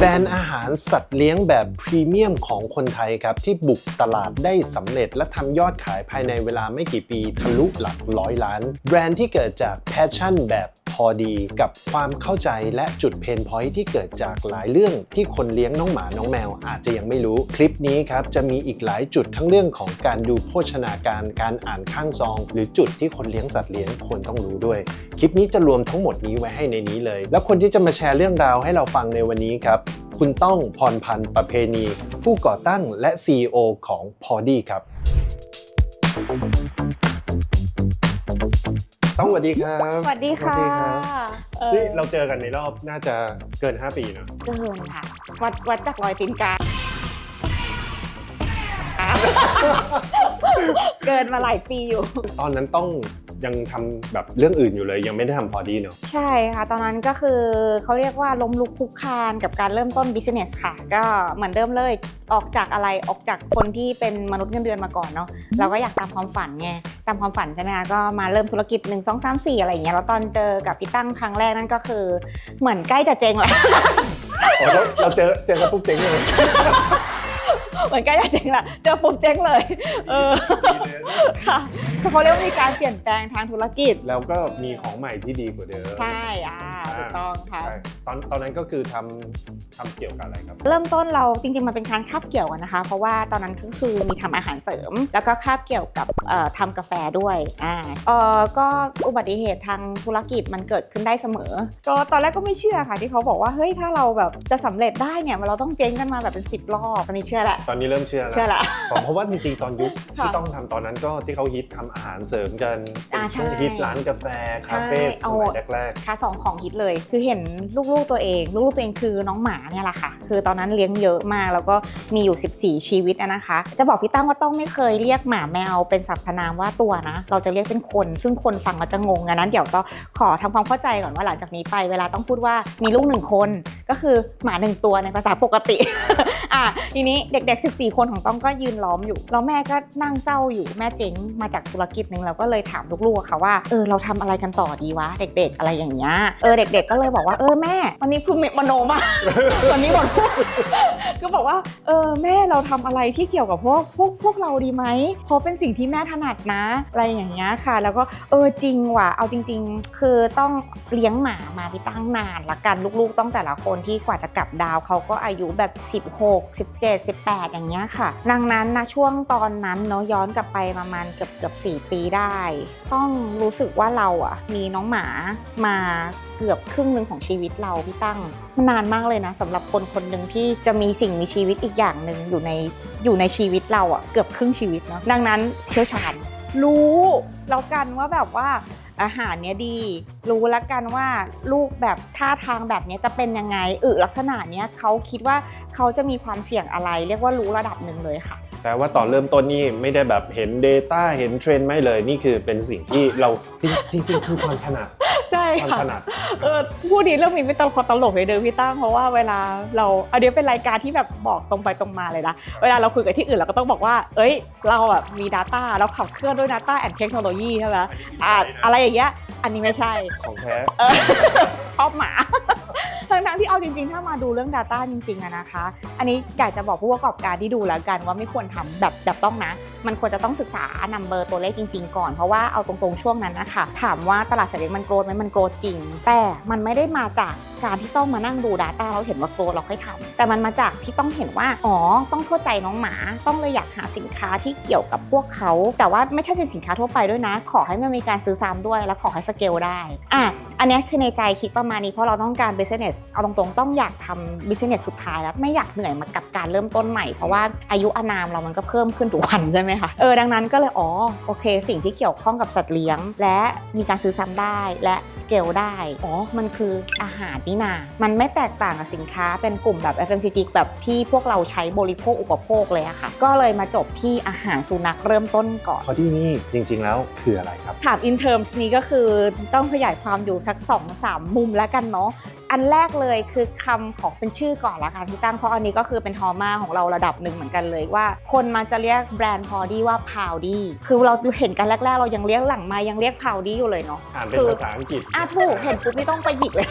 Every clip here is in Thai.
แบรนด์อาหารสัตว์เลี้ยงแบบพรีเมียมของคนไทยครับ ที่บุกตลาดได้สำเร็จและทำยอดขายภายในเวลาไม่กี่ปีทะลุหลักร้อยล้าน แบรนด์ที่เกิดจากแพชชั่นแบบ พอดีกับความเข้าใจและจุดเพนพอยที่เกิดจากหลายเรื่องที่คนเลี้ยงน้องหมาน้องแมวอาจจะยังไม่รู้ คลิปนี้ครับจะมีอีกหลายจุดทั้งเรื่องของการดูโภชนาการการอ่านข้างซอง หรือจุดที่คนเลี้ยงสัตว์เลี้ยงควรต้องรู้ด้วย คลิปนี้จะรวมทั้งหมดนี้ไว้ให้ในนี้เลย แล้วคนที่จะมาแชร์เรื่องราวให้เราฟังในวันนี้ครับคุณต้องพรพันธ์ประเพณี ผู้ก่อตั้งและ CEO ของ p o d y ครับ ต้องสวัสดีครับ สวัสดีค่ะสวัสดีครับ เออนี่เราเจอกันในรอบน่าจะเกิน 5 ปีเนอะเกินค่ะ วัดวัดจากรอยตีนกา เกินมาหลายปีอยู่ ตอนนั้นต้อง ยังทำแบบเรื่องอื่นอยู่เลย ยังไม่ได้ทำพอดีเนอะใช่ค่ะ ตอนนั้นก็คือเขาเรียกว่าล้มลุกคลุกคลานกับการเริ่มต้น business ค่ะ ก็เหมือนเดิมเลยออกจากอะไรออกจากคนที่เป็นมนุษย์เงินเดือนมาก่อนเนาะเราก็อยากตามความฝันไงตามความฝันใช่ไหมคะก็มาเริ่มธุรกิจ 1 2 3 4 อะไรอย่างเงี้ยแล้วตอนเจอกับพี่ตั้งครั้งแรกนั่นก็คือ เหมือนใกล้จะเจ๊งแล้ว อ๋อเราเราเจอเจอกันปุ๊บเจ๊งเลย เหมือนใกล้จะเจ๊งละเจอปุ๊บเจ๊งเลย เออค่ะคือเขาเรียกว่ามีการเปลี่ยนแปลงทางธุรกิจ แล้วก็มีของใหม่ที่ดีกว่าเดิม ใช่อ่าถูกต้องค่ะ ใช่ตอนตอนนั้นก็คือทำทำเกี่ยวกับอะไรครับ เริ่มต้นเราจริงๆมันเป็นการคาบเกี่ยวกันนะคะ เพราะว่าตอนนั้นก็คือมีทำอาหารเสริม แล้วก็คาบเกี่ยวกับเอ่อทำกาแฟด้วยอ่าเออก็อุบัติเหตุทางธุรกิจมันเกิดขึ้นได้เสมอ ก็ตอนแรกก็ไม่เชื่อค่ะที่เขาบอกว่าเฮ้ยถ้าเราแบบจะสำเร็จได้เนี่ยเราต้องเจ๊งกันมาแบบเป็น 10 รอบอันนี้เชื่อแหละตอนนี้เริ่มเชื่อแล้วเชื่อละเพราะว่าจริงๆ ตอนยุคค่ะที่ต้องทำตอนนั้นก็ที่เขาฮิตทำอาหารเสริมกันอ่าใช่ฮิตร้านกาแฟคาเฟ่ใช่สเอามัยแรกค่าสองของฮิตเลย คือเห็นลูกๆตัวเอง ลูกๆตัวเองคือน้องหมาเนี่ยแหละค่ะ คือตอนนั้นเลี้ยงเยอะมากแล้วก็มีอยู่ 14 ชีวิตอะนะคะ จะบอกพี่ตั้งว่าต้องไม่เคยเรียกหมาแมวเป็นสรรพนามว่าตัวนะ เราจะเรียกเป็นคน ซึ่งคนฟังก็จะงงอันนั้นเดี๋ยวก็ขอทำความเข้าใจก่อนว่าหลังจากนี้ไปเวลาต้องพูดว่ามีลูกหนึ่งคนก็คือหมาหนึ่งตัวในภาษาปกติอะทีนี้เด็กๆ14 คนของต้องก็ยืนล้อมอยู่แล้วแม่ก็นั่งเศร้าอยู่แม่เจ๊งมาจากธุรกิจหนึ่งเราก็เลยถามลูกๆอะค่ะว่าเออเราทำอะไรกันต่อดีวะ เด็ก ๆ อะไรอย่างเงี้ยเออเด็ก ๆ ก็เลยบอกว่าเออแม่วันนี้คือมโนมากวันนี้หมด ก็บอกว่าเออแม่เราทำอะไรที่เกี่ยวกับพวกพวกพวกเราดีไหมเพราะเป็นสิ่งที่แม่ถนัดนะ อะไรอย่างเงี้ยค่ะ แล้วก็เออจริงว่ะเอาจริง ๆ คือต้องเลี้ยงหมามาพี่ตั้งนานละกันลูกๆ ต้องแต่ละคนที่กว่าจะกลับดาวเขาก็อายุแบบ 16 17 18 อย่างเงี้ยค่ะ ดังนั้นนะช่วงตอนนั้นเนาะย้อนกลับไปประมาณเกือบเกือบ4ปีได้ ต้องรู้สึกว่าเราอะมีน้องหมามา เกือบครึ่งหนึ่งของชีวิตเราพี่ตั้งมันนานมากเลยนะสำหรับคนคนหนึ่งที่จะมีสิ่งมีชีวิตอีกอย่างหนึ่งอยู่ในอยู่ในชีวิตเราอะเกือบครึ่งชีวิตเนาะดังนั้นเชี่ยวชาญรู้แล้วกันว่าแบบว่าอาหารเนี้ยดี รู้แล้วกันว่าลูกแบบท่าทางแบบเนี้ยจะเป็นยังไงอึลักษณะเนี้ยเขาคิดว่าเขาจะมีความเสี่ยงอะไร เรียกว่ารู้ระดับหนึ่งเลยค่ะแต่ว่าตอนเริ่มต้นนี่ไม่ได้แบบเห็น Data เห็นเทรนด์ไม่เลยนี่คือเป็นสิ่งที่เราจริงๆคือความถนัด ใช่ความค่ะถนัดเออพูดดีเรื่องนี้ไม่ตลกตลกเลยเดิมพี่ตั้งเพราะว่าเวลาเราอันนี้เป็นรายการที่แบบบอกตรงไปตรงมาเลยนะเวลาเราคุยกับที่อื่นเราก็ต้องบอกว่า เอ้ย เราอะมี Data เราขับเคลื่อนด้วย Data and Technology ใช่ไหมอะอะไรอย่างเงี้ยอันนี้ไม่ใช่ของแท้เออชอบหมาทั้งๆที่เอาจริงๆ ถ้ามาดูเรื่อง Data จริงๆอะนะคะ อันนี้อยากจะบอกผู้ประกอบการที่ดูแล้วกันว่าไม่ควรทำแบบแบบต้องนะ มันควรจะต้องศึกษานัมเบอร์ตัวเลขจริง ๆ ก่อน เพราะว่าเอาตรงๆช่วงนั้นนะคะถามว่าตลาดสัตว์เลี้ยงมันโกรธไหมมันโกรธจริง แต่มันไม่ได้มาจากการที่ต้องมานั่งดู Data เราเห็นว่าโกรธเราค่อยทำแต่มันมาจากที่ต้องเห็นว่าอ๋อต้องเข้าใจน้องหมา ต้องเลยอยากหาสินค้าที่เกี่ยวกับพวกเขา แต่ว่าไม่ใช่สินค้าทั่วไปด้วยนะ ขอให้มันมีการซื้อซ้ำด้วย และขอให้สเกลได้อะอันนี้คือในใจคิดประมาณนี้เพราะเราต้องการ business เอาตรงๆ ต้องอยากทำ business สุดท้ายแล้วไม่อยากเหนื่อยมากับการเริ่มต้นใหม่เพราะว่าอายุอานามเรามันก็เพิ่มขึ้นทุกวันใช่ไหมคะเออดังนั้นก็เลยอ๋อโอเค สิ่งที่เกี่ยวข้องกับสัตว์เลี้ยง และมีการซื้อซ้ำได้และสเกลได้อ๋อมันคืออาหารนี่นา มันไม่แตกต่างกับสินค้าเป็นกลุ่มแบบ FMCG แบบที่พวกเราใช้บริโภคอุปโภคเลยอะค่ะ ก็เลยมาจบที่อาหารสุนัขเริ่มต้นก่อนพอดีนี่จริง ๆ แล้วคืออะไรครับ ถาม in terms นี้ก็คือต้องขยายความอยู่สัก2อสามมุมแล้วกันเนาะอันแรกเลยคือคำของเป็นชื่อก่อนละกันที่ตั้งเพราะอันนี้ก็คือเป็นทอมาของเราระดับหนึ่งเหมือนกันเลยว่า คนมันจะเรียกแบรนด์พอดีว่าพาวดีคือเราเห็นกันแรกๆ เรายังเรียกหลังมายังเรียกพาวดีอยู่เลยเนาะอ่านเป็นคือภาษาอังกฤษอะถูกเห็นปุ๊บนี่ต้องไปหยิบเลย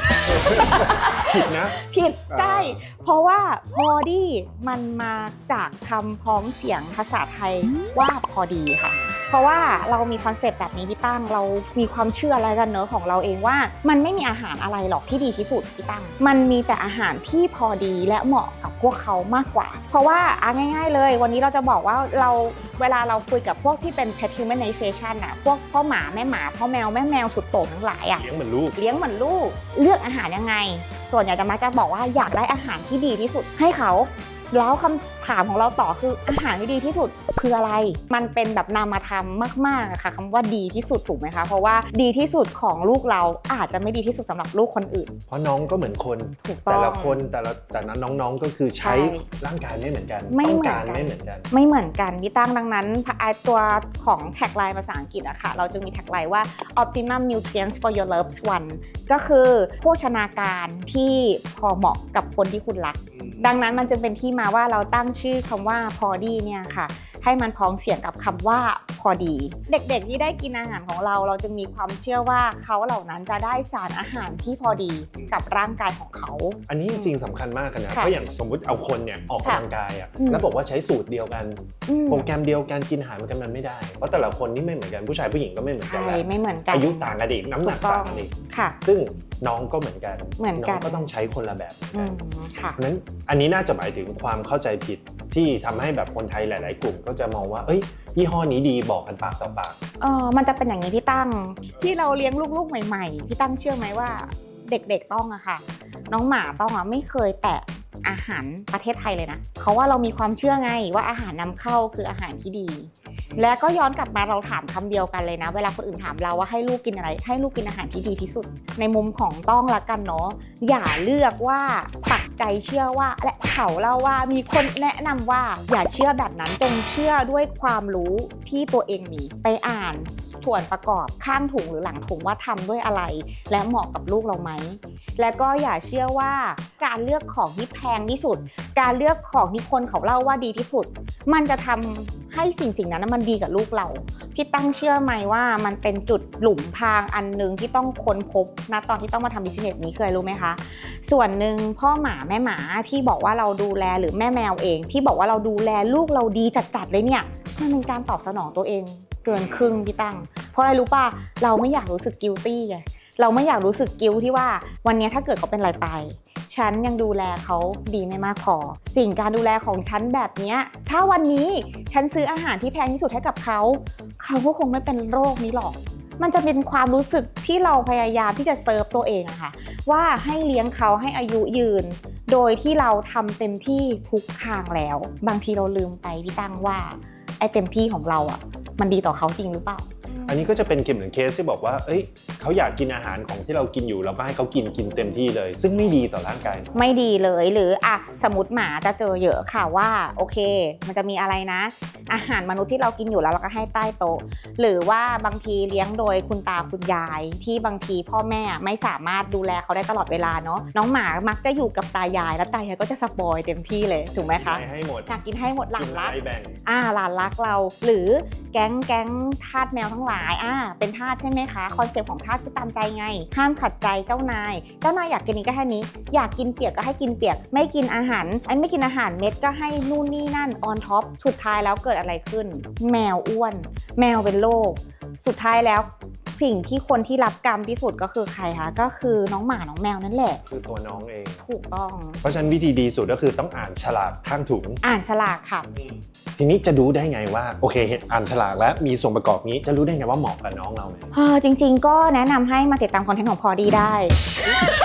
ผิดนะผิดอ่าใช่เพราะว่าพอดีมันมาจากคำพ้องเสียงภาษาไทยว่าพอดีค่ะ เพราะว่าเรามีคอนเซปต์แบบนี้พี่ตั้งเรามีความเชื่ออะไรกันเนอะของเราเองว่า มันไม่มีอาหารอะไรหรอกที่ดีที่สุดพี่ตั้ง มันมีแต่อาหารที่พอดีและเหมาะกับพวกเขามากกว่า เพราะว่าอะง่าย ๆ เลย วันนี้เราจะบอกว่าเราเวลาเราคุยกับพวกที่เป็น pet humanization อะพวกพ่อหมาแม่หมาพ่อแมวแม่แมวสุดโต่งทั้งหลายอะเลี้ยงเหมือนลูก เลี้ยงเหมือนลูก เลือกอาหารยังไง ส่วนใหญ่จะมักจะบอกว่าอยากได้อาหารที่ดีที่สุดให้เขา แล้วคำถามของเราต่อคืออาหารที่ดีที่สุดคืออะไร มันเป็นแบบนามธรรมมากๆอะค่ะคำว่าดีที่สุดถูกไหมคะ เพราะว่าดีที่สุดของลูกเราอาจจะไม่ดีที่สุดสำหรับลูกคนอื่น เพราะน้องก็เหมือนคนถูกต้องแต่ละคนแต่ละแต่ละน้องๆก็คือใช้ใช่ร่างกายไม่เหมือนกันไม่ต้องเหมือนการกันไม่เหมือนกันไม่เหมือนกันพี่ตั้งดังนั้นไอ้ตัวของแท็กไลน์ภาษาอังกฤษอะค่ะเราจะมีแท็กไลน์ว่า optimum nutrients for your loved one ก็คือโภชนาการที่พอเหมาะกับคนที่คุณรัก ดังนั้นมันจึงเป็นที่มาว่าเราตั้งชื่อคำว่าพอดีเนี่ยค่ะให้มันพ้องเสียงกับคำว่าพอดี เด็กๆที่ได้กินอาหารของเรา เราจึงมีความเชื่อว่าเขาเหล่านั้นจะได้สารอาหารที่พอดีกับร่างกายของเขา อันนี้จริงๆสำคัญมากกันนะค่ะเพราะอย่างสมมุติเอาคนเนี่ยออกค่ะกำลังกายอะอืมแล้วบอกว่าใช้สูตรเดียวกันอืมโปรแกรมเดียวกันกินอาหารเหมือนกันมันไม่ได้ เพราะแต่ละคนนี่ไม่เหมือนกันผู้ชายผู้หญิงก็ไม่เหมือนกันใช่แหละไม่เหมือนกันอายุต่างกันอีกน้ำหนักถูกต้องต่างกันอีกค่ะซึ่งน้องก็เหมือนกันเหมือนกันน้องก็ต้องใช้คนละแบบเหมือนอืกัน มค่ะ เพราะฉะนั้นอันนี้น่าจะหมายถึงความเข้าใจผิดที่ทำให้แบบคนไทยหลาย ๆ กลุ่ม ก็จะมองว่า เอ้ยยี่ห้อนี้ดีบอกกันปากต่อปาก เออมันจะเป็นอย่างนี้พี่ตั้ง ที่เราเลี้ยงลูกๆใหม่ๆพี่ตั้งเชื่อไหมว่าเด็กๆต้องอะค่ะ น้องหมาต้องอะไม่เคยแตะอาหารประเทศไทยเลยนะเขาว่าเรามีความเชื่อไงว่าอาหารนำเข้าคืออาหารที่ดี และก็ย้อนกลับมาเราถามคำเดียวกันเลยนะ เวลาคนอื่นถามเราว่าให้ลูกกินอะไร ให้ลูกกินอาหารที่ดีที่สุด ในมุมของต้องละกันเนาะอย่าเลือกว่าปักใจเชื่อว่าและเขาเล่าว่ามีคนแนะนำว่าอย่าเชื่อแบบนั้นจงเชื่อด้วยความรู้ที่ตัวเองมีไปอ่านส่วนประกอบข้างถุงหรือหลังถุงว่าทำด้วยอะไร และเหมาะกับลูกเราไหม และก็อย่าเชื่อว่าการเลือกของที่แพงที่สุด การเลือกของที่คนเขาเล่าว่าดีที่สุด มันจะทำให้สิ่งสิ่งนั้นมันมันดีกับลูกเราพี่ตั้งเชื่อไหมว่ามันเป็นจุดหลุมพรางอันหนึ่งที่ต้องค้นพบนะตอนที่ต้องมาทำบิสเนสนี้เคยรู้ไหมคะ ส่วนหนึ่งพ่อหมาแม่หมาที่บอกว่าเราดูแลหรือแม่แมวเอง ที่บอกว่าเราดูแลลูกเราดีจัดๆเลยเนี่ยมันเป็นการตอบสนองตัวเองเกินครึ่งพี่ตั้ง เพราะอะไรรู้ป่ะเราไม่อยากรู้สึกกิลตี้ไงเราไม่อยากรู้สึกกิลที่ว่าวันนี้ถ้าเกิดเขาเป็นอะไรไป ฉันยังดูแลเขาดีไม่มากพอ สิ่งการดูแลของฉันแบบนี้ถ้าวันนี้ฉันซื้ออาหารที่แพงที่สุดให้กับเขา เขาก็คงไม่เป็นโรคนี้หรอกมันจะเป็นความรู้สึกที่เราพยายามที่จะเซิร์ฟตัวเองอะค่ะ ว่าให้เลี้ยงเขาให้อายุยืน โดยที่เราทำเต็มที่ทุกทางแล้ว บางทีเราลืมไปพี่ตั้งว่าไอ้เต็มที่ของเราอะมันดีต่อเขาจริงหรือเปล่า นนี้ก็จะเป็นเกมเหมือนเคสที่บอกว่า เอ้ยเขาอยากกินอาหารของที่เรากินอยู่เราก็ให้เขากินกินเต็มที่เลย ซึ่งไม่ดีต่อร่างกายไม่ดีเลยหรืออะสมมติหมาจะเจอเยอะค่ะว่าโอเค มันจะมีอะไรนะ อาหารมนุษย์ที่เรากินอยู่แล้วเราก็ให้ใต้โต๊ะหรือว่าบางทีเลี้ยงโดยคุณตาคุณยาย ที่บางทีพ่อแม่ไม่สามารถดูแลเขาได้ตลอดเวลาเนาะน้องหมามักจะอยู่กับตายาย แล้วตายายก็จะสปอยเต็มที่เลยถูกไหมคะให้ให้หมดอยากกินให้หมดหลากินนรักให้แบ่งอ่าหลานรักเรา หรือแก๊งแก๊งทาสแมวทั้งหลายอ่าเป็นทาสใช่ไหมคะ คอนเซปต์ของทาสคือตามใจไง ห้ามขัดใจเจ้านาย เจ้านายอยากกินนี้ก็ให้นี้ อยากกินเปียกก็ให้กินเปียก ไม่กินอาหารไอ้ไม่กินอาหารเม็ดก็ให้นู่นนี่นั่นออนท็อปสุดท้ายแล้วเกิดอะไรขึ้น แมวอ้วน แมวเป็นโรคสุดท้ายแล้ว สิ่งที่คนที่รับกรรมที่สุดก็คือใครคะก็คือน้องหมาน้องแมวนั่นแหละ คือตัวน้องเอง ถูกต้อง เพราะฉะนั้นวิธีดีสุดก็คือต้องอ่านฉลากข้างถุง อ่านฉลากค่ะ ทีนี้จะรู้ได้ไงว่าโอเคอ่านฉลากแล้วมีส่วนประกอบนี้จะรู้ได้ไงว่าเหมาะกับน้องเราไหมเออจริง ๆ ก็แนะนำให้มาติดตามคอนเทนต์ของพอดีได้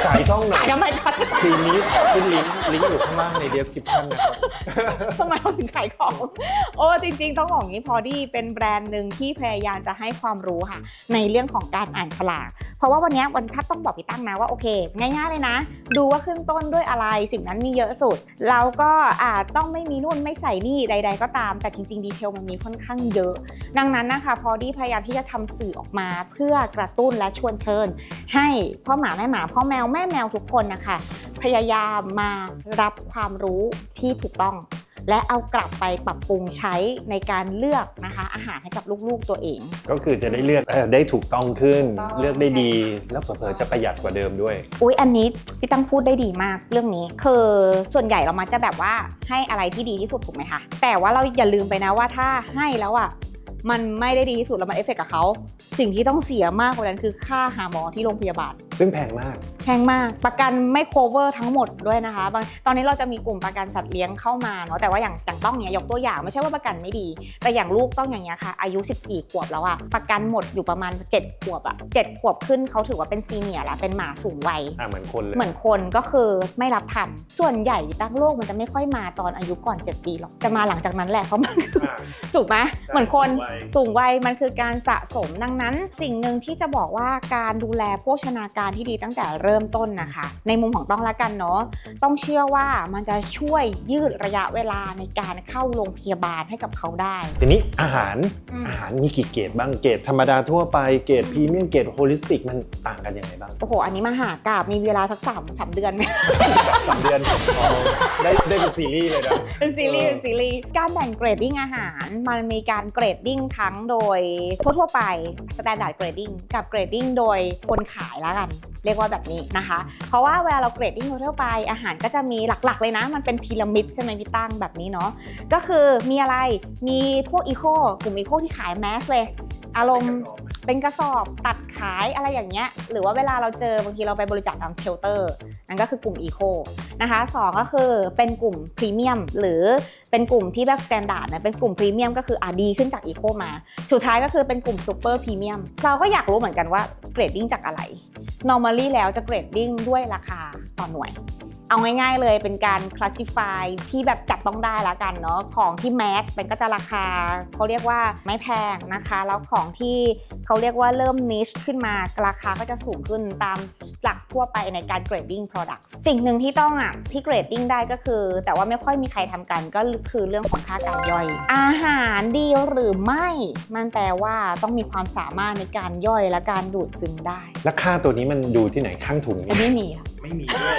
ขายช่องหน่อยขายทำไมคะซีนนี้ขอขึ้นลิงก์ลิงก์อยู่ข้างล่างใน description นะครับ ทำไมเราถึงขายของ โอ้จริง ๆ ต้องบอกอย่างนี้พอดีเป็นแบรนด์หนึ่งที่พยายามจะให้ความรู้ค่ะ ในเรื่องรื่องของการอ่านฉลาก เพราะว่าวันนี้วันถ้าต้องบอกพี่ตั้งนะว่าโอเค ง่ายๆเลยนะ ดูว่าขึ้นต้นด้วยอะไรสิ่งนั้นมีเยอะสุด แล้วก็อาจต้องไม่มีนู่นไม่ใส่นี่ใด ๆ ก็ตาม แต่จริงๆดีเทลมันมีค่อนข้างเยอะ ดังนั้นนะคะพอดีพยายามที่จะทำสื่อออกมาเพื่อกระตุ้นและชวนเชิญ ให้พ่อหมาแม่หมาพ่อแมวแม่แมวทุกคนนะคะพยายามมารับความรู้ที่ถูกต้อง และเอากลับไปปรับปรุงใช้ในการเลือกนะคะอาหารให้กับลูกๆตัวเอง ก็คือจะได้เลือกเอ่อได้ถูกต้องขึ้นถูกต้อง เลือกได้ดี แล้วเผลอๆจะประหยัดกว่าเดิมด้วย อุ้ยอันนี้พี่ตั้งพูดได้ดีมากเรื่องนี้คือส่วนใหญ่เรามักจะแบบว่าให้อะไรที่ดีที่สุดถูกไหมคะแต่ว่าเราอย่าลืมไปนะว่าถ้าให้แล้วอะมันไม่ได้ดีที่สุดแล้วมันเอฟเฟกต์กับเขาสิ่งที่ต้องเสียมากกว่านั้นคือค่าหาหมอที่โรงพยาบาล ซึ่งแพงมาก แพงมาก ประกันไม่ cover ทั้งหมดด้วยนะคะบางตอนนี้เราจะมีกลุ่มประกันสัตว์เลี้ยงเข้ามาเนาะแต่ว่าอย่างอย่างต้องเนี้ยยกตัวอย่างไม่ใช่ว่าประกันไม่ดี แต่อย่างลูกต้องอย่างเงี้ยค่ะ อายุ 14 ขวบแล้วอะประกันหมดอยู่ประมาณ 7 ขวบอะ7ขวบขึ้นเขาถือว่าเป็นซีเนียร์แล้วเป็นหมาสูงวัยอะเหมือนคนเลยเหมือนคนก็คือไม่รับทำส่วนใหญ่ตั้งโรคมันจะไม่ค่อยมาตอนอายุก่อน 7 ปีหรอกจะมาหลังจากนั้นแหละเพราะมันอะถูกไหมเหมือนคนสูงวัยสูงวัยมันคือการสะสมดังนั้น สิ่งหนึ่งที่จะบอกว่าการดูแลโภชนาการที่ดีตั้งแต่เริ่มต้นนะคะ ในมุมของต้องละกันเนาะต้องเชื่อว่ามันจะช่วยยืดระยะเวลาในการเข้าโรงพยาบาลให้กับเขาได้ ทีนี้อาหารอืม อาหารมีกี่เกรดบ้างเกรดธรรมดาทั่วไปเกรดพรีเมียมเกรดโฮลิสติกมันต่างกันยังไงบ้างโอ้โห อันนี้มาหากราบมีเวลาสักสามสามเดือนไหม สามเดือนอ๋อได้ได้เป็นซีรีส์เลยนะ เป็นซีรีส์เออ เป็นซีรีส์การแบ่งเกรดดิ้งอาหาร มันมีการเกรดดิ้งทั้งโดยทั่วๆไป standard grading กับเกรดดิ้งโดยคนขายแล้วกัน เรียกว่าแบบนี้นะคะ เพราะว่าเวลาเราเกรดดิ้งทั่วไป อาหารก็จะมีหลักๆ เลยนะ มันเป็นพีระมิดใช่ไหมพี่ตั้งแบบนี้เนาะก็คือมีอะไรมีพวกอีโคกลุ่มอีโคที่ขายแมสเลย อารมณ์ เป็นกระสอบตัดขายอะไรอย่างเงี้ย หรือว่าเวลาเราเจอบางทีเราไปบริจาคตามเชลเตอร์นั่นก็คือกลุ่มอีโคนะคะสองก็คือเป็นกลุ่มพรีเมียมหรือเป็นกลุ่มที่แบบสแตนดาร์ดนะเป็นกลุ่มพรีเมียมก็คืออะดีขึ้นจากอีโคมา สุดท้ายก็คือเป็นกลุ่มซูเปอร์พรีเมียมเราก็อยากรู้เหมือนกันว่าเกรดดิ้งจากอะไร normally แล้วจะเกรดดิ้งด้วยราคาต่อหน่วย เอาง่ายๆเลยเป็นการ classify ที่แบบจับต้องได้ละกันเนาะของที่แมสเป็นก็จะราคาเขาเรียกว่าไม่แพงนะคะ แล้วของที่เขาเรียกว่าเริ่ม niche ขึ้นมาราคาก็จะสูงขึ้นตามหลักทั่วไปในการ grading product สิ่งหนึ่งที่ต้องอะที่ grading ได้ก็คือ แต่ว่าไม่ค่อยมีใครทำกันก็คือเรื่องของค่าการย่อย อาหารดีหรือไม่มันแปลว่าต้องมีความสามารถในการย่อยและการดูดซึมได้ แล้วค่าตัวนี้มันดูที่ไหนข้างถุงอันนี่นี้มีค่ะ ไม่มีด้วย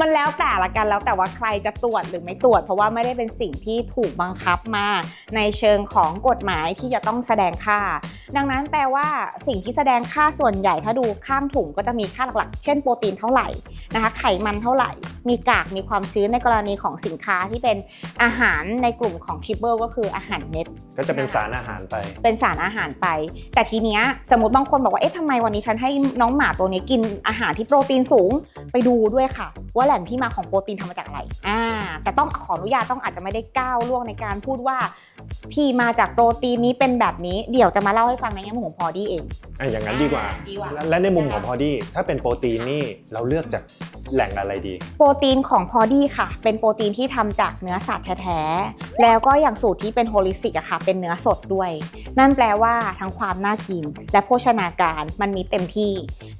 มันแล้วแต่ละกันแล้วแต่ว่าใครจะตรวจหรือไม่ตรวจ เพราะว่าไม่ได้เป็นสิ่งที่ถูกบังคับมา ในเชิงของกฎหมายที่จะต้องแสดงค่า ดังนั้นแปลว่าสิ่งที่แสดงค่าส่วนใหญ่ถ้าดูข้างถุงก็จะมีค่าหลักๆ เช่นโปรตีนเท่าไหร่นะคะไขมันเท่าไหร่ มีกากมีความชื้นในกรณีของสินค้าที่เป็นอาหารในกลุ่มของทิเบิลก็คืออาหารเม็ดก็จะเป็นสารอาหารไป เป็นสารอาหารไป แต่ทีเนี้ยสมมติบางคนบอกว่าเอ๊ะทำไมวันนี้ฉันให้น้องหมาตัวนี้กินอาหารที่โปรตีนสูงไปดูด้วยค่ะ ว่าแหล่งที่มาของโปรตีนทำมาจากอะไรอ่าแต่ต้องขออนุญาตต้องอาจจะไม่ได้ก้าวล่วงในการพูดว่า ที่มาจากโปรตีนนี้เป็นแบบนี้ เดี๋ยวจะมาเล่าให้ฟังในแง่มุมของพอดีเอง อะอย่างนั้นดีกว่าอ่า ดีกว่า และและในมุมของพอดี้ถ้าเป็นโปรตีนนี่เราเลือกจากแหล่งอะไรดี โปรตีนของพอดีค่ะ เป็นโปรตีนที่ทำจากเนื้อสัตว์แท้ๆ แล้วก็อย่างสูตรที่เป็นโฮลิสติกอะค่ะ เป็นเนื้อสดด้วย นั่นแปลว่าทั้งความน่ากิน และโภชนาการมันมีเต็มที่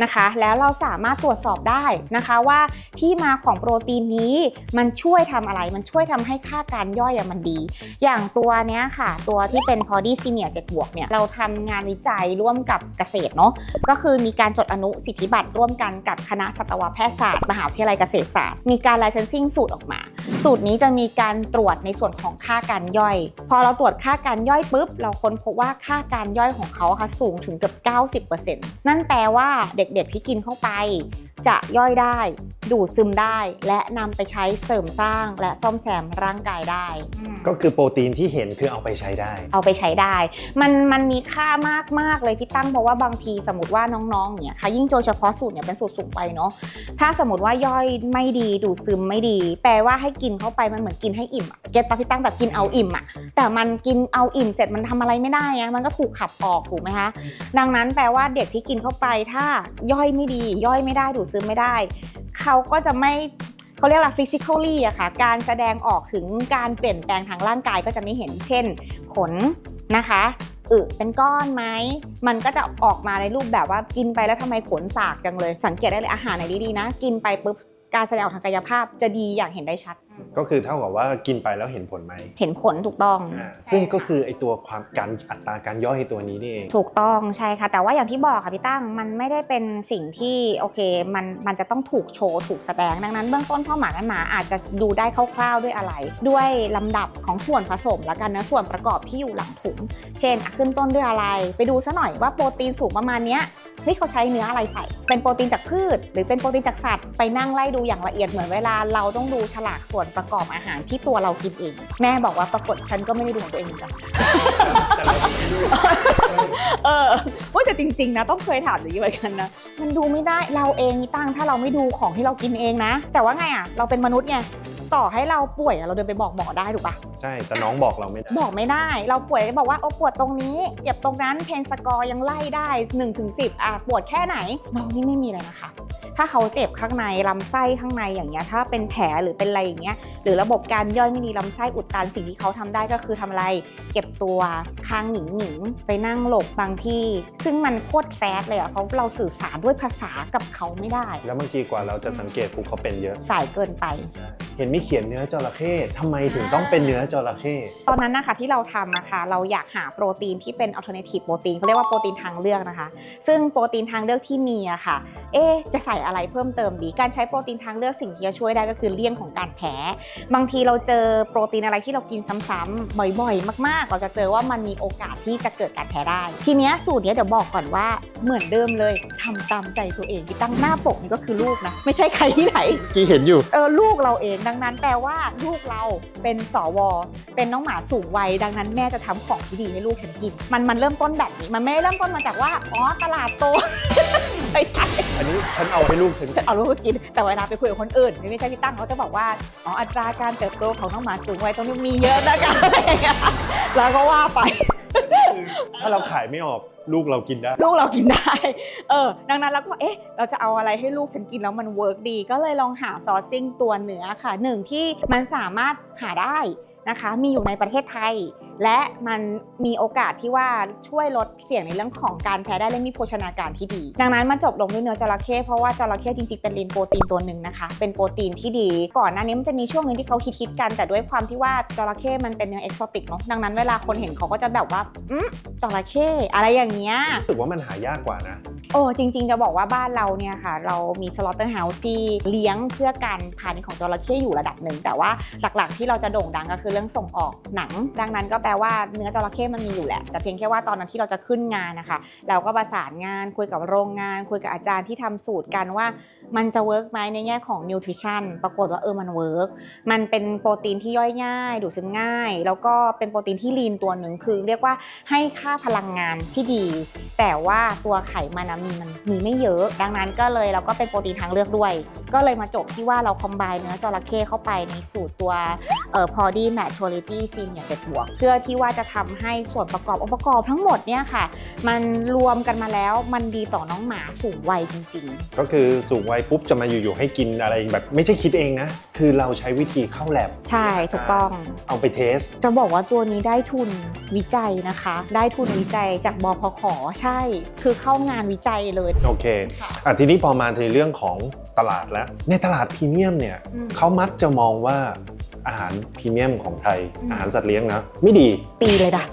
นะคะ แล้วเราสามารถตรวจสอบได้นะคะว่าที่มาของโปรตีนนี้มันช่วยทำอะไร มันช่วยทำให้ค่าการย่อยอะมันดี อย่างตัวเนี้ยค่ะ ตัวที่เป็นพอดีซีเนีย7บวกเนี่ยเราทำงานวิจัยร่วมกับเกษตรเนาะก็คือมีการจดอนุสิทธิบัตรร่วมกันกับคณะสัตวแพทยศาสตร์ มหาวิทยาลัยเกษตรศาสตร์ มีการ licensing สูตรออกมา สูตรนี้จะมีการตรวจในส่วนของค่าการย่อย พอเราตรวจค่าการย่อยปุ๊บ เราค้นพบว่าค่าการย่อยของเขาค่ะสูงถึงเกือบ 90%นั่นแปลว่าเด็กๆที่กินเข้าไป จะย่อยได้ ดูดซึมได้ และนำไปใช้เสริมสร้างและซ่อมแซมร่างกายได้อืมก็คือโปรตีนที่เห็นคือเอาไปใช้ได้ เอาไปใช้ได้ มันมันมีค่ามากมากๆเลยพี่ตั้งเพราะว่าบางทีสมมติว่าน้องๆเนี่ยค่ะยิ่งโดยเฉพาะสูตรเนี่ยเป็นสูตรสูงไปเนาะถ้าสมมติว่าย่อยไม่ดีดูดซึมไม่ดี แปลว่าให้กินเข้าไปมันเหมือนกินให้อิ่มอะเก็ตปะพี่ตั้งแบบกินเอาอิ่มอะแต่มันกินเอาอิ่มเสร็จมันทำอะไรไม่ได้ไงมันก็ถูกขับออกถูกไหมคะดังนั้นแปลว่าเด็กที่กินเข้าไปถ้าย่อยไม่ดี ย่อยไม่ได้ดูดซื้อไม่ได้ เขาก็จะไม่เขาเรียกอะไร physically อะค่ะ การแสดงออกถึงการเปลี่ยนแปลงทางร่างกายก็จะไม่เห็น เช่น ขนนะคะอึเป็นก้อนไหม มันก็จะออกมาในรูปแบบว่ากินไปแล้วทำไมขนสากจังเลย สังเกตได้เลยอาหารไหนดีๆนะ กินไปปุ๊บการแสดงออกทางกายภาพจะดีอย่างเห็นได้ชัด ก็คือเท่ากับว่ากินไปแล้วเห็นผลไหมเห็นผลถูกต้อง อ่าซึ่งก็คือไอตัวความการอัตราการย่อยไอ้ตัวนี้นี่เอง ถูกต้องใช่ค่ะ แต่ว่าอย่างที่บอกค่ะพี่ตั้งมันไม่ได้เป็นสิ่งที่โอเคมันมันจะต้องถูกโชว์ถูกแสดงดังนั้นเบื้องต้นพ่อหมาแม่หมาอาจจะดูได้คร่าวๆด้วยอะไร ด้วยลำดับของส่วนผสมและกันนะส่วนประกอบที่อยู่หลังถุง เช่นอะขึ้นต้นด้วยอะไร ไปดูซะหน่อยว่าโปรตีนสูงประมาณเนี้ยเฮ้ยเขาใช้เนื้ออะไรใส่ เป็นโปรตีนจากพืช หรือเป็นโปรตีนจากสัตว์ไปนั่งไล่ดูอย่างละเอียดเหมือนเวลาเราต้องดูฉลากส่วนประกอบอาหารที่ตัวเรากินเอง แม่บอกว่าปรากฏฉันก็ไม่ได้ดูของตัวเองเหมือนกันแต่เราไม่รู้เออว่าแต่จริง ๆ นะ ต้องเคยถามอย่างนี้เหมือนกันนะ มันดูไม่ได้เราเองมีตั้งถ้าเราไม่ดูของที่เรากินเองนะ แต่ว่าไงอะ เราเป็นมนุษย์ไง ต่อให้เราป่วยอะเราเดินไปบอกหมอได้ถูกปะใช่แต่น้องบอกเราไม่ได้ บอกไม่ได้ เราป่วยบอกว่าโอ้ปวดตรงนี้เจ็บตรงนั้นเพนสกอร์ยังไล่ได้1นถึงสิอะปวดแค่ไหนน้องนี่ไม่มีเลยนะคะ ถ้าเขาเจ็บข้างในลำไส้ข้างในอย่างเงี้ยถ้าเป็นแผลหรือเป็นอะไรอย่างเงี้ยหรือระบบการย่อยไม่ดีลำไส้อุดตันสิ่งที่เขาทำได้ก็คือทำอะไร เก็บตัวคางหนิงหนิงๆไปนั่งหลบบางที่ ซึ่งมันโคตรแซดเลยอะเพราะเราสื่อสารด้วยภาษากับเขาไม่ได้ แล้วบางทีกว่าเราจะสังเกตปุ๊บเขาเป็นเยอะสายเกินไป เห็นมีเขียนเนื้อจระเข้ทำไมถึงต้องเป็นเนื้อจระเข้ตอนนั้นนะคะที่เราทำนะคะเราอยากหาโปรตีนที่เป็น alternative โปรตีนเขาเรียกว่าโปรตีนทางเลือกนะคะ ซึ่งโปรตีนทางเลือกที่มีอะค่ะ เอ๊ะจะใส่อะไรเพิ่มเติมดี การใช้โปรตีนทางเลือกสิ่งที่จะช่วยได้ก็คือเลี่ยงของการแพ้ บางทีเราเจอโปรตีนอะไรที่เรากินซ้ำๆบ่อยๆ มากๆ เราจะเจอว่ามันมีโอกาสที่จะเกิดการแพ้ได้ ทีเนี้ยสูตรเนี้ยเดี๋ยวบอกก่อนว่าเหมือนเดิมเลยทำตามใจตัวเองที่ตั้งหน้าปกนี่ก็คือลูกนะไม่ใช่ใครที่ไหน ที่เห็นอยู่เออลูกเราเองดังนั้นแปลว่าลูกเราเป็นสว เป็นน้องหมาสูงวัยดังนั้นแม่จะทำของที่ดีให้ลูกฉันกิน มันมันเริ่มต้นแบบนี้ มันไม่ได้เริ่มต้นมาจากว่า อ๋อ ตลาดโตไม่ใช่อันนี้ฉันเอาให้ลูกฉันฉันเอาลูกไปกิน แต่เวลาไปคุยกับคนอื่นไม่ใช่พี่ตั้งเขาจะบอกว่า อ๋อ อัตราการเติบโตของน้องหมาสูงวัยตรงนี้มีเยอะนะคะอะไรอย่างเงี้ยแล้วก็ว่าไป ถ้าเราขายไม่ออก ลูกเรากินได้ ลูกเรากินได้ เออ ดังนั้นเราก็เอ๊ะ เราจะเอาอะไรให้ลูกฉันกินแล้วมันเวิร์กดี ก็เลยลองหาซอสซิ่งตัวเนื้อค่ะหนึ่งที่มันสามารถหาได้ นะคะ มีอยู่ในประเทศไทย และมันมีโอกาสที่ว่าช่วยลดเสี่ยงในเรื่องของการแพ้ได้และมีโภชนาการที่ดี ดังนั้นมันจบลงด้วยเนื้อจระเข้เพราะว่าจระเข้จริงๆเป็นลีนโปรตีนตัวหนึ่งนะคะ เป็นโปรตีนที่ดี ก่อนหน้านี้มันจะมีช่วงหนึงที่เขาคิดๆกันแต่ด้วยความที่ว่าจระเข้มันเป็นเนื้อเอกโซติกเนาะดังนั้นเวลาคนเห็นเขาก็จะแบบว่าอืมจระเข้อะไรอย่างเงี้ยรู้สึกว่ามันหายากกว่านะ โอ้จริง ๆ จะบอกว่าบ้านเราเนี่ยค่ะ เรามีสลอตเตอร์เฮาส์ที่เลี้ยงเพื่อการพาณิชย์ของจระเข้อยู่ระดับหนึ่ง แต่ว่าหลักๆ ที่เราจะโด่งดังก็คือเรื่องส่งออกหนัง ดังนั้นก็แปลว่าเนื้อจระเข้มันมีอยู่แหละ แต่เพียงแค่ว่าตอนนั้นที่เราจะขึ้นงานนะคะ เราก็ประสานงานคุยกับโรงงาน คุยกับอาจารย์ที่ทำสูตรกันว่า มันจะเวิร์กไหมในแง่ของนิวทริชั่นปรากฏว่าเออมันเวิร์กมันเป็นโปรตีนที่ย่อยง่าย ดูดซึมง่าย แล้วก็เป็นโปรตีนที่ลีนตัวหนึ่งคือ เรียกว่าให้ค่าพลังงานที่ดี แต่ว่าตัวไขมันนะมีมันมีไม่เยอะ ดังนั้นก็เลยเราก็เป็นโปรตีนทางเลือกด้วย ก็เลยมาจบที่ว่าเราคอมไบเนื้อจระเข้เข้าไปในสูตรตัวเอ่อ body maturity senior 7บวก เพื่อที่ว่าจะทำให้ส่วนประกอบองค์ประกอบทั้งหมดเนี่ยค่ะ มันรวมกันมาแล้วมันดีต่อน้องหมาสูงวัยจริง ๆ ก็คือสูงวัยปุ๊บจะมาอยู่ๆให้กินอะไรแบบไม่ใช่คิดเองนะ คือเราใช้วิธีเข้าแลบใช่ถูกต้องเอาไปเทส จะบอกว่าตัวนี้ได้ทุนวิจัยนะคะ ได้ทุนวิจัยจากบพขใช่ คือเข้างานวิจัยเลยโอเคค่ะอะทีนี้พอมาในเรื่องของตลาดแล้ว ในตลาดพรีเมียมเนี่ยอืมเขามักจะมองว่าอาหารพรีเมียมของไทยอืมอาหารสัตว์เลี้ยงนะ ไม่ดี ตีเลยนะ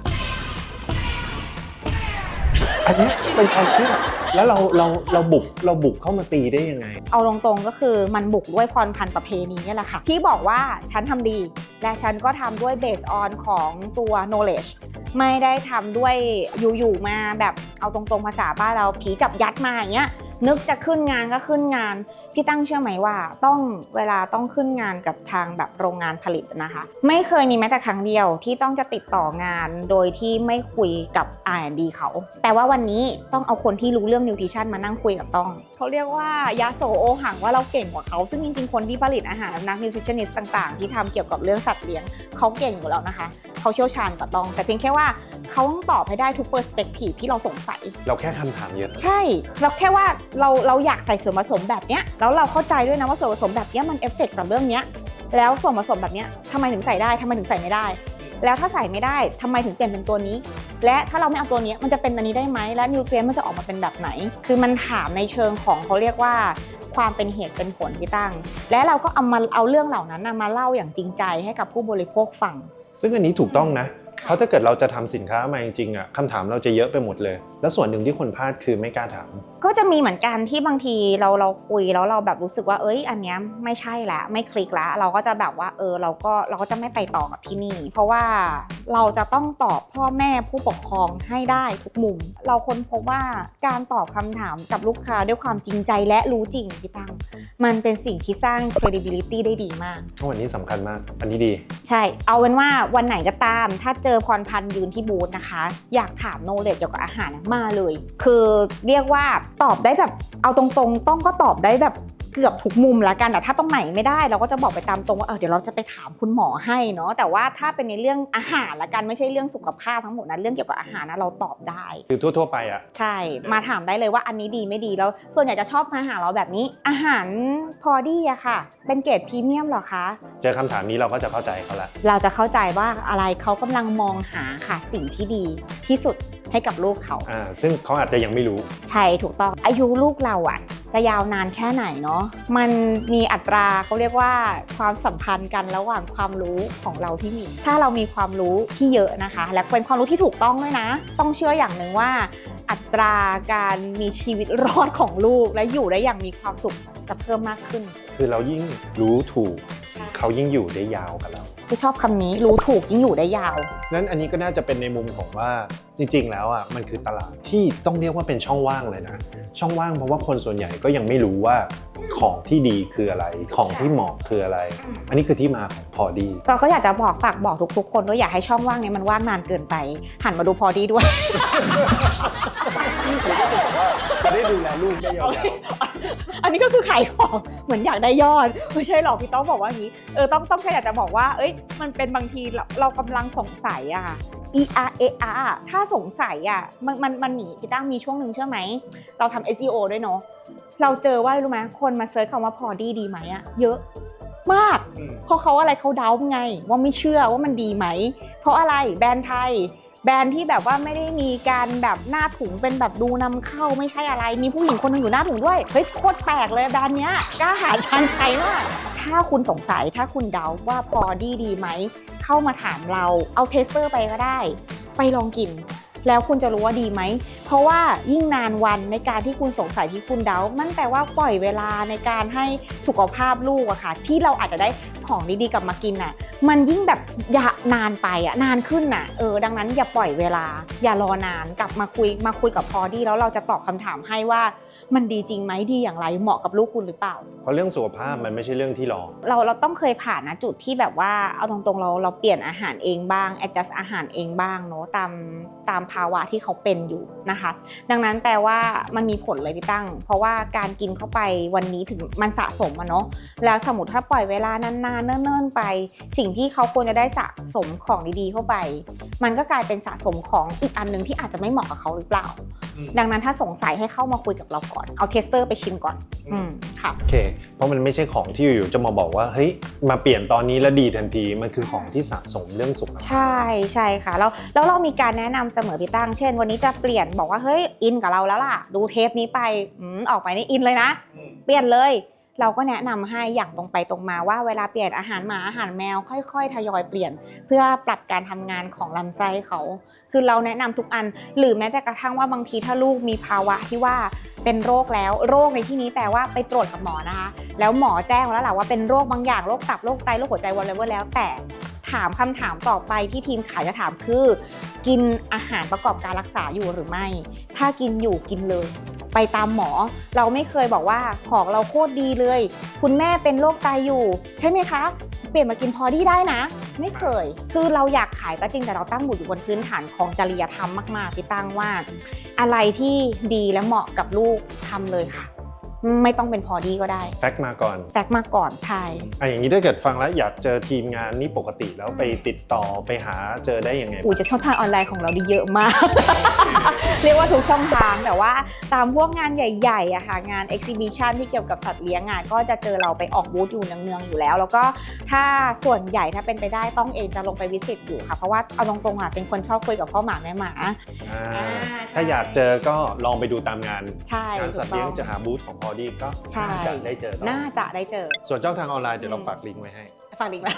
อันนี้เป็นความเชื่อแล้วเราเราเราบุกเราบุกเข้ามาตีได้ยังไง เอาตรงๆก็คือมันบุกด้วยพรพันธ์ประเพณีเนี่ยแหละค่ะ ที่บอกว่าฉันทำดี และฉันก็ทำด้วยเบสออนของตัว knowledge ไม่ได้ทำด้วยอยู่ๆมาแบบเอาตรงๆภาษาบ้านเราผีจับยัดมาอย่างเงี้ย นึกจะขึ้นงานก็ขึ้นงาน พี่ตั้งเชื่อไหมว่าต้องเวลาต้องขึ้นงานกับทางแบบโรงงานผลิตนะคะ ไม่เคยมีแม้แต่ครั้งเดียวที่ต้องจะติดต่องานโดยที่ไม่คุยกับ R&D เขา แต่ว่าวันนี้ต้องเอาคนที่รู้เรื่องนิวทริชั่นมานั่งคุยกับต้องเขาเรียกว่ายาโสโอหังว่าเราเก่งกว่าเขาซึ่งจริงๆคนที่ผลิตอาหารนักนิวทริชั่นิสต์ต่างๆ ที่ทำเกี่ยวกับเรื่องสัตว์เลี้ยงเขาเก่งอยู่แล้วนะคะเขาเชี่ยวชาญกว่าต้อง แต่เพียงแค่ว่าเขาต้องตอบให้ได้ทุกเปอร์สเปกทีฟที่เราสงสัย เราแค่คำถามเยอะ ใช่ เราแค่ว่าเราเราอยากใส่ส่วนผสมแบบเนี้ยแล้วเราเข้าใจด้วยนะว่าส่วนผสมแบบเนี้ยมันเอฟเฟกต์ต่อเรื่องเนี้ยแล้วส่วนผสมแบบเนี้ยทำไมถึงใส่ได้ทำไมถึงใส่ไม่ได้ แล้วถ้าใส่ไม่ได้ทำไมถึงเปลี่ยนเป็นตัวนี้ และถ้าเราไม่เอาตัวนี้มันจะเป็นอันนี้ได้ไหมและนิวเทรียนมันจะออกมาเป็นแบบไหน คือมันถามในเชิงของเขาเรียกว่าความเป็นเหตุเป็นผลพี่ตั้ง และเราก็เอามาเอาเรื่องเหล่านั้นมาเล่าอย่างจริงใจให้กับผู้บริโภคฟัง ซึ่งอันนี้ถูกต้องนะ เพราะถ้าเกิดเราจะทำสินค้ามาจริงๆอะคำถามเราจะเยอะไปหมดเลย แล้วส่วนหนึ่งที่คนพลาดคือไม่กล้าถาม ก็จะมีเหมือนกันที่บางทีเราเราคุยแล้วเราแบบรู้สึกว่าเอ้ย อันเนี้ยไม่ใช่ละไม่คลิกละเราก็จะแบบว่าเออเราก็เราก็จะไม่ไปต่อกับที่นี่ เพราะว่าเราจะต้องตอบพ่อแม่ผู้ปกครองให้ได้ทุกมุม เราค้นพบว่าการตอบคำถามกับลูกค้าด้วยความจริงใจและรู้จริงพี่ตั้งมันเป็นสิ่งที่สร้าง credibility ได้ดีมากวันนี้สำคัญมาก อันนี้ดี ใช่ เอาเป็นว่าวันไหนก็ตาม ถ้าเจอพรพันธ์ยืนที่บูธนะคะ อยากถามโนเลจเกี่ยวกับอาหารมาเลย คือเรียกว่าตอบได้แบบเอาตรงๆ ต้องก็ตอบได้แบบเกือบทุกมุมละกันแต่ถ้าตรงไหนไม่ได้เราก็จะบอกไปตามตรงว่าเออเดี๋ยวเราจะไปถามคุณหมอให้เนาะแต่ว่าถ้าเป็นในเรื่องอาหารละกันไม่ใช่เรื่องสุขภาพทั้งหมดนะเรื่องเกี่ยวกับอาหารนะเราตอบได้ คือทั่วๆไปอะใช่ มาถามได้เลยว่าอันนี้ดีไม่ดีแล้วส่วนใหญ่จะชอบมาหาเราแบบนี้ อาหารพอดีอะค่ะ เป็นเกรดพรีเมียมเหรอคะ เจอคำถามนี้เราก็จะเข้าใจเขาละเราจะเข้าใจว่าอะไรเขากำลังมองหาค่ะสิ่งที่ดีที่สุดให้กับลูกเขา อ่าซึ่งเขาอาจจะยังไม่รู้ ใช่ถูกต้องอายุลูกเราอะจะยาวนานแค่ไหนเนาะมันมีอัตราเขาเรียกว่าความสัมพันธ์กันระหว่างความรู้ของเราที่มี ถ้าเรามีความรู้ที่เยอะนะคะ และเป็นความรู้ที่ถูกต้องด้วยนะ ต้องเชื่ออย่างหนึ่งว่า อัตราการมีชีวิตรอดของลูกและอยู่ได้อย่างมีความสุขจะเพิ่มมากขึ้น คือเรายิ่งรู้ถูก เขายิ่งอยู่ได้ยาวกับเรา คือชอบคำนี้รู้ถูกยิ่งอยู่ได้ยาว นั้นอันนี้ก็น่าจะเป็นในมุมของว่าจริงๆ แล้วอะมันคือตลาดที่ต้องเรียกว่าเป็นช่องว่างเลยนะ ช่องว่างเพราะว่าคนส่วนใหญ่ก็ยังไม่รู้ว่าของที่ดีคืออะไร ของที่เหมาะคืออะไร อันนี้คือที่มาของพอดี เราก็อยากจะบอกฝากบอกทุกๆ คนด้วยอย่าให้ช่องว่างเนี้มันว่างนานเกินไป หันมาดูพอดีด้วย จะได้ดูแลลูกได้ยาว อันนี้ก็คือขายของเหมือนอยากได้ยอด ไม่ใช่หรอกพี่ต้องบอกว่าอย่างนี้ เออต้องต้องแค่อยากจะบอกว่า เอ้ย มันเป็นบางทีเราเรากำลังสงสัยอะ E R A R อะถ้าสงสัยอะมันมันมันหนีพี่ตั้งมีช่วงหนึ่งเชื่อไหม เราทำ SEO ด้วยเนาะ เราเจอว่าอะไรรู้ไหมคนมาเซิร์ชคำว่าพอดีดีไหมอะเยอะมากอืมเพราะเขาอะไรเขาเดาไง ว่าไม่เชื่อว่ามันดีไหม เพราะอะไรแบรนด์ไทย แบรนด์ที่แบบว่าไม่ได้มีการแบบหน้าถุงเป็นแบบดูนำเข้าไม่ใช่อะไร มีผู้หญิงคนหนึงอยู่หน้าถุงด้วยเฮ้ยโคตรแปลกเลยแบรนด์เนี้ยกล้าหาญชันชัยมากถ้าคุณสงสัยถ้าคุณเดาว่าพอดีดีไหมเข้ามาถามเราเอาเทสเตอร์ไปก็ได้ ไปลองกิน แล้วคุณจะรู้ว่าดีไหม เพราะว่ายิ่งนานวันในการที่คุณสงสัยที่คุณเดา มันแปลว่าปล่อยเวลาในการให้สุขภาพลูกอะค่ะ ที่เราอาจจะได้ของดีๆกลับมากินอะมันยิ่งแบบอย่านานไปอะนานขึ้นน่ะเออดังนั้นอย่าปล่อยเวลา อย่ารอนานกลับมาคุยมาคุยกับพอดีแล้วเราจะตอบคำถามให้ว่า มันดีจริงไหมดีอย่างไรเหมาะกับลูกคุณหรือเปล่า เพราะเรื่องสุขภาพมันไม่ใช่เรื่องที่รอ เราเราต้องเคยผ่านนะจุดที่แบบว่าเอาตรงๆเราเราเปลี่ยนอาหารเองบ้าง adjust อาหารเองบ้างเนาะตามตามภาวะที่เขาเป็นอยู่นะคะ ดังนั้นแปลว่ามันมีผลเลยพี่ตั้ง เพราะว่าการกินเข้าไปวันนี้ถึงมันสะสมอะเนาะแล้วสมมติถ้าปล่อยเวลานานๆเนิ่นๆไป สิ่งที่เขาควรจะได้สะสมของดีๆเข้าไป มันก็กลายเป็นสะสมของอีกอันหนึ่งที่อาจจะไม่เหมาะกับเขาหรือเปล่าอืม ดังนั้นถ้าสงสัยให้เข้ามาคุยกับเราก่อน เอาเทสเตอร์ไปชิมก่อนอืมค่ะ โอเค เพราะมันไม่ใช่ของที่อยู่ๆจะมาบอกว่า เฮ้ย มาเปลี่ยนตอนนี้แล้วดีทันที มันคือของที่สะสมเรื่องสุขภาพ ใช่ใช่ค่ะ แล้วแล้วเรามีการแนะนำเสมอพี่ตั้ง เช่น วันนี้จะเปลี่ยนบอกว่าเฮ้ยอินกับเราแล้วล่ะ ดูเทปนี้ไปอมออกไปนี่อินเลยนะ เปลี่ยนเลย เราก็แนะนำให้อย่างตรงไปตรงมาว่าเวลาเปลี่ยนอาหารหมาอาหารแมวค่อย ๆ ทยอยเปลี่ยน เพื่อปรับการทำงานของลำไส้เขา คือเราแนะนำทุกอัน หรือแม้แต่กระทั่งว่าบางทีถ้าลูกมีภาวะที่ว่าเป็นโรคแล้วโรคในที่นี้แปลว่าไปตรวจกับหมอนะคะ แล้วหมอแจ้งแล้วแหละว่าเป็นโรคบางอย่างโรคตับโรคไตโรคหัวใจวอลเลเวอร์แล้วแต่ ถามคำถามต่อไปที่ทีมขายจะถามคือ กินอาหารประกอบการรักษาอยู่หรือไม่ ถ้ากินอยู่กินเลย ไปตามหมอ เราไม่เคยบอกว่าของเราโคตรดีเลย คุณแม่เป็นโรคไตอยู่ ใช่ไหมคะ เปลี่ยนมากินพอดีได้นะ ไม่เคย คือเราอยากขายก็จริงแต่เราตั้งหมุดอยู่บนพื้นฐานของจริยธรรมมากๆที่ตั้งว่า อะไรที่ดีและเหมาะกับลูกทำเลยค่ะ ไม่ต้องเป็นพอดีก็ได้ แฟกต์มาก่อนแฟกต์มาก่อนใช่อะอย่างนี้ถ้าเกิดฟังแล้วอยากเจอทีมงานนี่ปกติแล้วไปติดต่อไปหาเจอได้ยังไงอูจะช่องทางออนไลน์ของเราดีเยอะมาก เรียกว่าทุกช่องทางแต่ว่าตามพวกงานใหญ่ๆอะค่ะงาน exhibition ที่เกี่ยวกับสัตว์เลี้ยงอะก็จะเจอเราไปออกบูธอยู่เนืองๆอยู่แล้ว แล้วก็ถ้าส่วนใหญ่ถ้าเป็นไปได้ต้องเองจะลงไปวิสิตอยู่ค่ะเพราะว่าเอาตรงๆอะเป็นคนชอบคุยกับพ่อหมาแม่หมาอ่าอ่าใช่ถ้าอยากเจอก็ลองไปดูตามงานใช่งานถูสัตกว์ต้เลี้อยงงจะหาบูธของพอดีก็ใช่ น่าจะได้เจอต่อน่าจะได้เจอ ส่วนช่องทางออนไลน์เดี๋ยวเราอืมฝากลิงก์ไว้ให้ฝากลิงก์แล้ว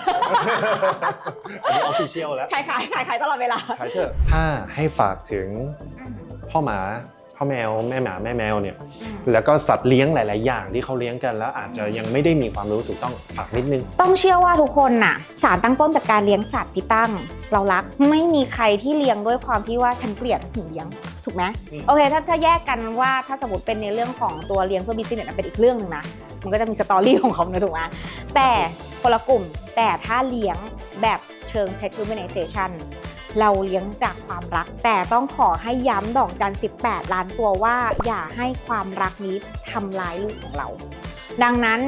อันนี้ออฟฟิเชียลแล้ว ขายขายขายขายตลอดเวลา ขายเถอะถ้าให้ฝากถึงพ่อหมา พ่อแมวแม่หมาแม่แมวเนี่ยแล้วก็สัตว์เลี้ยงหลาย ๆ อย่างที่เขาเลี้ยงกันแล้วอาจจะยังไม่ได้มีความรู้ถูกต้องฝากนิดนึง ต้องเชื่อว่าทุกคนน่ะ สารตั้งต้นจากการเลี้ยงสัตว์พี่ตั้ง เรารักไม่มีใครที่เลี้ยงด้วยความที่ว่าฉันเกลียดถึงเลี้ยงถูกไหมอืมโอเคถ้าถ้าแยกกันว่าถ้าสมมติเป็นในเรื่องของตัวเลี้ยงเพื่อบิสเนสเป็นอีกเรื่องหนึงนะมันก็จะมีสตอรี่ของเขานะถูกไหมแต่คนละกลุ่มแต่ถ้าเลี้ยงแบบเชิง pet humanization เราเลี้ยงจากความรัก แต่ต้องขอให้ย้ำดอกจัน 18 ล้านตัวว่า อย่าให้ความรักนี้ทำลายลูกของเรา ดังนั้น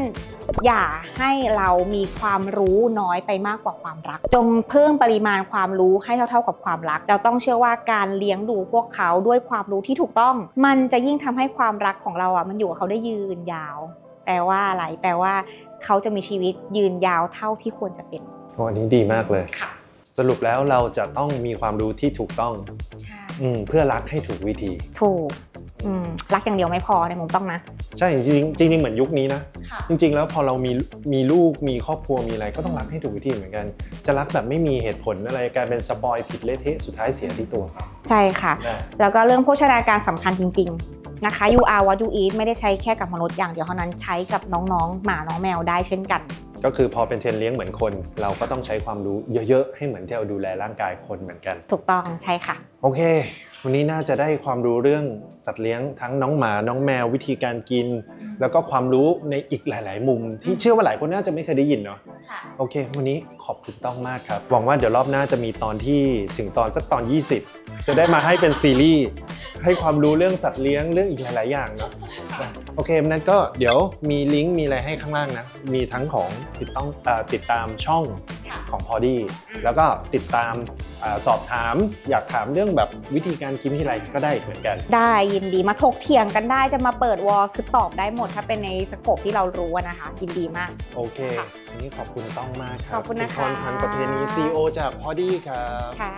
อย่าให้เรามีความรู้น้อยไปมากกว่าความรัก จงเพิ่มปริมาณความรู้ให้เท่าๆกับความรัก เราต้องเชื่อว่าการเลี้ยงดูพวกเขาด้วยความรู้ที่ถูกต้อง มันจะยิ่งทำให้ความรักของเราอะมันอยู่กับเขาได้ยืนยาว แปลว่าอะไรแปลว่า เขาจะมีชีวิตยืนยาวเท่าที่ควรจะเป็นโอ้อันนี้ดีมากเลยค่ะ สรุปแล้วเราจะต้องมีความรู้ที่ถูกต้องใช่อืมเพื่อรักให้ถูกวิธี ถูกอืมรักอย่างเดียวไม่พอในมุมต้องนะ ใช่จริงๆจริงๆเหมือนยุคนี้นะค่ะจริง ๆ แล้วพอเรามีมีลูกมีครอบครัวมีอะไรก็ต้องรักให้ถูกวิธีเหมือนกัน จะรักแบบไม่มีเหตุผลอะไรกลายเป็นสปอยผิดเละเทะสุดท้ายเสียที่ตัวใช่ค่ะได้แล้วก็เรื่องโภชนาการสำคัญจริง ๆนะคะ you are what you eat ไม่ได้ใช้แค่กับมนุษย์อย่างเดียวเท่านั้นใช้กับน้องๆหมาน้องแมวได้เช่นกัน ก็คือพอเป็นเทรนเลี้ยงเหมือนคน เราก็ต้องใช้ความรู้เยอะๆ ให้เหมือนที่เราดูแลร่างกายคนเหมือนกัน ถูกต้องใช่ค่ะ โอเค วันนี้น่าจะได้ความรู้เรื่องสัตว์เลี้ยงทั้งน้องหมา น้องแมววิธีการกิน แล้วก็ความรู้ในอีกหลาย ๆ มุม ที่เชื่อว่าหลายคนน่าจะไม่เคยได้ยินเนาะโอเค วันนี้ขอบคุณต้องมากครับ หวังว่าเดี๋ยวรอบหน้าจะมีตอนที่ถึงตอนสักตอน 20 จะได้มาให้เป็นซีรีส์ให้ความรู้เรื่องสัตว์เลี้ยงเรื่องอีกหลาย ๆ อย่างเนาะ โอเคนั้นก็เดี๋ยวมีลิงก์มีอะไรให้ข้างล่างนะ มีทั้งของติดต้องเออติดตามช่องของพอดีแล้วก็ติดตามเออสอบถาม อยากถามเรื่องแบบวิธีการกินที่ไรก็ได้เหมือนกัน ได้ยินดีมาถกเถียงกันได้จะมาเปิดวอลคือตอบได้หมดถ้าเป็นในสโคปที่เรารู้อะนะคะ ยินดีมาก โอเคค่ะวันนี้ขอบคุณต้องมากครัขอบคุณนะคะพรพันธ์ประเพณี CEO จากพอดีครับ ค่ะ